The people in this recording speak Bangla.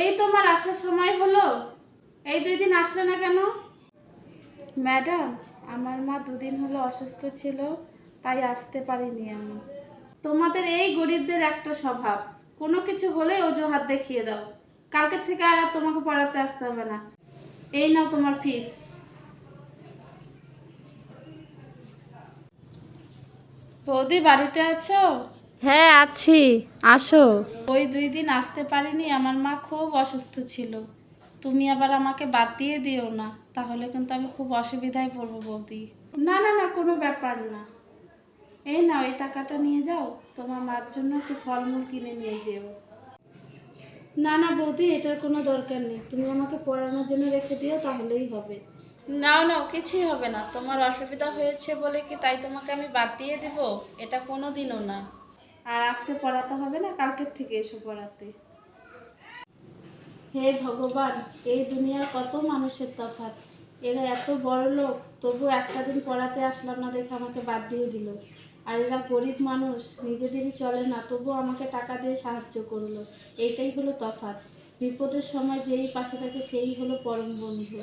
এই তোমার আসার সময় হলো? এই দুই দিন আসলে না কেন? ম্যাডাম আমার মা দুদিন হলো অসুস্থ ছিল তাই আসতে পারিনি আমি। তোমাদের এই গরিবদের একটা স্বভাব। কোনো কিছু হলে অজুহাত দেখিয়ে দাও। কালকের থেকে আর আর তোমাকে পড়াতে আসতে হবে না। এই নাও তোমার ফিস। বৌদি বাড়িতে আছো? হ্যাঁ আছি। আসো। ওই দুই দিন আসতে পারিনি আমার মা খুব অসুস্থ ছিল। তুমি আবার আমাকে বাদ দিয়ে দিও না তাহলে কিন্তু আমি খুব অসুবিধায় পড়ব বৌদি। না না না কোনো ব্যাপার না। এই না ওই টাকাটা নিয়ে যাও। তোমার মার জন্য একটু ফলমূল কিনে নিয়ে যেও। না না বৌদি এটার কোনো দরকার নেই। তুমি আমাকে পড়ানোর জন্য রেখে দিও তাহলেই হবে। নাও নাও কিছুই হবে না। তোমার অসুবিধা হয়েছে বলে কি তাই তোমাকে আমি বাদ দিয়ে দিব? এটা কোনো দিনও না। আর আজকে পড়াতে হবে না, কালকের থেকে এসো পড়াতে। হে ভগবান, এই দুনিয়ার কত মানুষের তফাৎ। এরা এত বড় লোক তবু একটা দিন পড়াতে আসলাম না দেখে আমাকে বাদ দিয়ে দিল। আর এরা গরিব মানুষ নিজেদেরই চলে না তবু আমাকে টাকা দিয়ে সাহায্য করল। এইটাই হলো তফাৎ। বিপদের সময় যেই পাশে থাকে, সেই হলো পরম বন্ধু।